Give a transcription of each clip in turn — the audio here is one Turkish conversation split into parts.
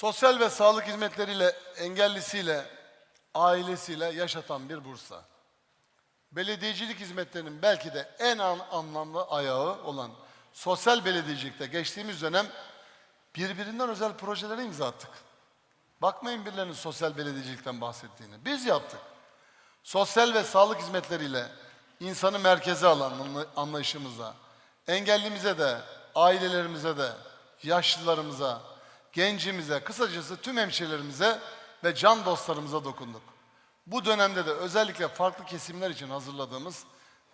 Sosyal ve sağlık hizmetleriyle engellisiyle, ailesiyle yaşatan bir Bursa. Belediyecilik hizmetlerinin belki de en an- anlamlı ayağı olan sosyal belediyecilikte geçtiğimiz dönem birbirinden özel projelere imza attık. Bakmayın birilerinin sosyal belediyecilikten bahsettiğini. Biz yaptık. Sosyal ve sağlık hizmetleriyle insanı merkeze alan anla- anlayışımıza, engellimize de, ailelerimize de, yaşlılarımıza, gencimize, kısacası tüm hemşehrilerimize ve can dostlarımıza dokunduk. Bu dönemde de özellikle farklı kesimler için hazırladığımız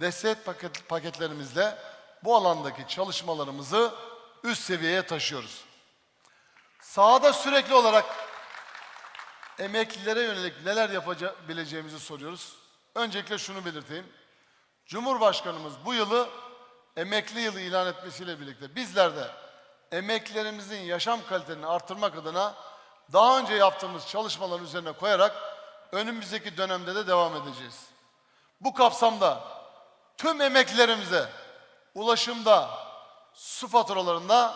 destek paket, paketlerimizle bu alandaki çalışmalarımızı üst seviyeye taşıyoruz. Sahada sürekli olarak emeklilere yönelik neler yapabileceğimizi soruyoruz. Öncelikle şunu belirteyim. Cumhurbaşkanımız bu yılı emekli yılı ilan etmesiyle birlikte bizler de emeklilerimizin yaşam kalitelerini artırmak adına daha önce yaptığımız çalışmaların üzerine koyarak önümüzdeki dönemde de devam edeceğiz. Bu kapsamda tüm emeklilerimize ulaşımda, su faturalarında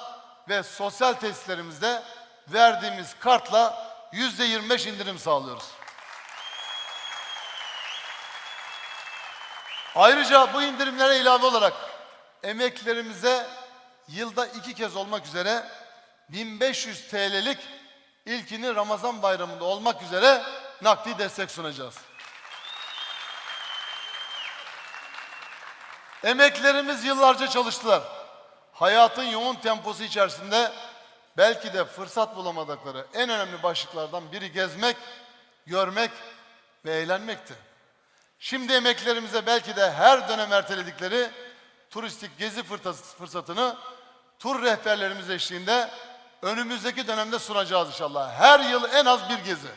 ve sosyal tesislerimizde verdiğimiz kartla yüzde 25 indirim sağlıyoruz. Ayrıca bu indirimlere ilave olarak emeklilerimize yılda iki kez olmak üzere 1500 TL'lik ilkini Ramazan bayramında olmak üzere nakdi destek sunacağız. Emeklerimiz yıllarca çalıştılar. Hayatın yoğun temposu içerisinde belki de fırsat bulamadıkları en önemli başlıklardan biri gezmek, görmek ve eğlenmekti. Şimdi emeklerimize belki de her dönem erteledikleri turistik gezi fırsatını tur rehberlerimiz eşliğinde önümüzdeki dönemde sunacağız inşallah. Her yıl en az bir gezi.